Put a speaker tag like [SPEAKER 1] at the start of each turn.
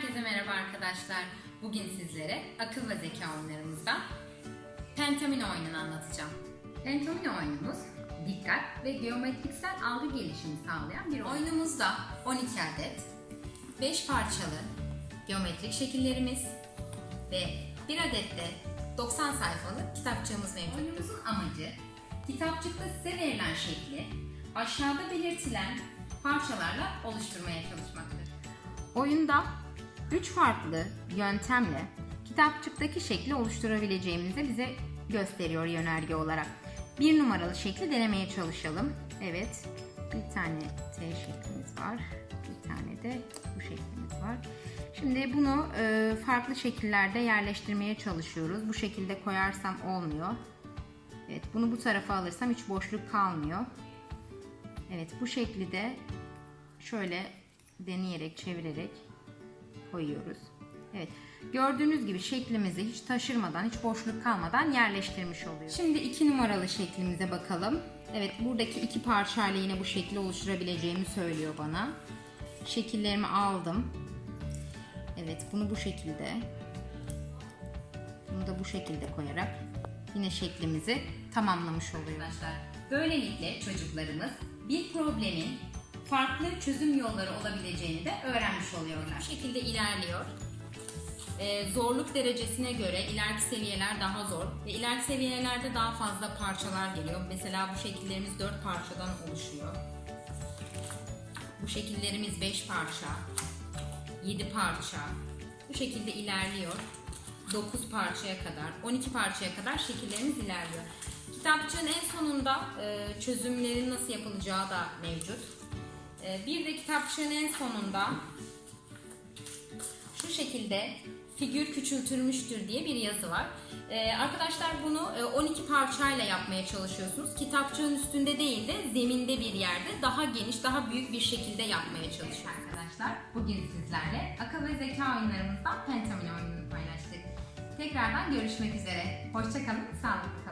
[SPEAKER 1] Herkese merhaba arkadaşlar. Bugün sizlere akıl ve zeka oyunlarımızdan Pentamino oyununu anlatacağım. Pentamino oyunumuz dikkat ve geometriksel algı gelişimi sağlayan bir oyun. Oyunumuzda 12 adet 5 parçalı geometrik şekillerimiz ve bir adet de 90 sayfalık kitapçığımız mevcut. Oyunumuzun amacı kitapçıkta size verilen şekli aşağıda belirtilen parçalarla oluşturmaya çalışmaktır. Oyunda 3 farklı yöntemle kitapçıktaki şekli oluşturabileceğimizi bize gösteriyor yönerge olarak. Bir numaralı şekli denemeye çalışalım. Evet, bir tane T şeklimiz var. Bir tane de bu şeklimiz var. Şimdi bunu e, farklı şekillerde yerleştirmeye çalışıyoruz. Bu şekilde koyarsam olmuyor. Evet, bunu bu tarafa alırsam hiç boşluk kalmıyor. Evet, bu şekli de şöyle deneyerek, çevirerek koyuyoruz. Evet. Gördüğünüz gibi şeklimizi hiç taşırmadan, hiç boşluk kalmadan yerleştirmiş oluyoruz. Şimdi iki numaralı şeklimize bakalım. Evet, buradaki iki parçayla yine bu şekli oluşturabileceğimi söylüyor bana. Şekillerimi aldım. Evet, bunu bu şekilde. Bunu da bu şekilde koyarak yine şeklimizi tamamlamış oluyoruz. Arkadaşlar, böylelikle çocuklarımız bir problemin farklı çözüm yolları olabileceğini de öğrenmiş oluyorlar. Bu şekilde ilerliyor. Ee, zorluk derecesine göre ileriki seviyeler daha zor ve ileriki seviyelerde daha fazla parçalar geliyor. Mesela bu şekillerimiz 4 parçadan oluşuyor. Bu şekillerimiz 5 parça, 7 parça. Bu şekilde ilerliyor. 9 parçaya kadar, 12 parçaya kadar şekillerimiz ilerliyor. Kitapçığın en sonunda e, çözümlerin nasıl yapılacağı da mevcut. E, bir de kitapçığın en sonunda şu şekilde figür küçültülmüştür diye bir yazı var. E, arkadaşlar bunu e, 12 parçayla yapmaya çalışıyorsunuz. Kitapçığın üstünde değil de zeminde bir yerde daha geniş, daha büyük bir şekilde yapmaya çalışıyorsunuz. arkadaşlar bugün sizlerle akıl ve zeka oyunlarımızdan Pentamin oyununu paylaştık. Tekrardan görüşmek üzere. Hoşçakalın, sağlıklı kalın.